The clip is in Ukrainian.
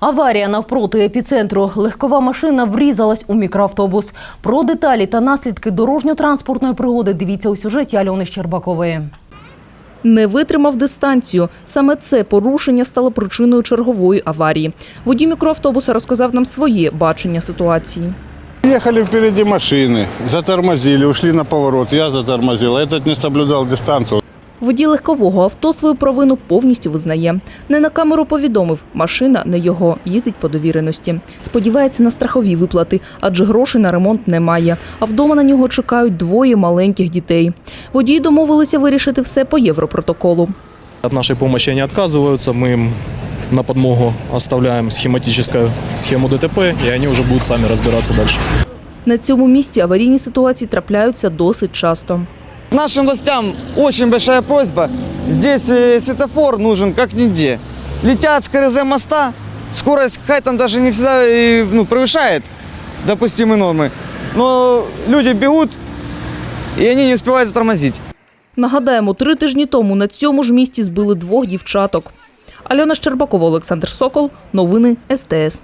Аварія навпроти епіцентру. Легкова машина врізалась у мікроавтобус. Про деталі та наслідки дорожньо-транспортної пригоди дивіться у сюжеті Альони Щербакової. Не витримав дистанцію. Саме це порушення стало причиною чергової аварії. Водій мікроавтобуса розказав нам своє бачення ситуації. Ехали впереди машины, затормозили, ушли на поворот. Я затормозил, а этот не соблюдал дистанцию. Водій легкового авто свою провину повністю визнає. Не на камеру повідомив, машина не його, їздить по довіреності. Сподівається на страхові виплати, адже грошей на ремонт немає. А вдома на нього чекають двоє маленьких дітей. Водії домовилися вирішити все по європротоколу. От нашей помощи они отказываются, мы им на подмогу оставляем схематическую схему ДТП, и они уже будут сами разбираться дальше. На цьому місці аварійні ситуації трапляються досить часто. Нашим властям очень большая просьба. Здесь э, светофор нужен как нигде. Летят с КРЗ моста, скорость какая там даже не всегда э, ну, превышает допустимые нормы. Но люди бегут, и они не успевают затормозить. Нагадаємо, три тижні тому на цьому ж місці збили двох дівчаток. Альона Щербакова, Олександр Сокол. Новини СТС.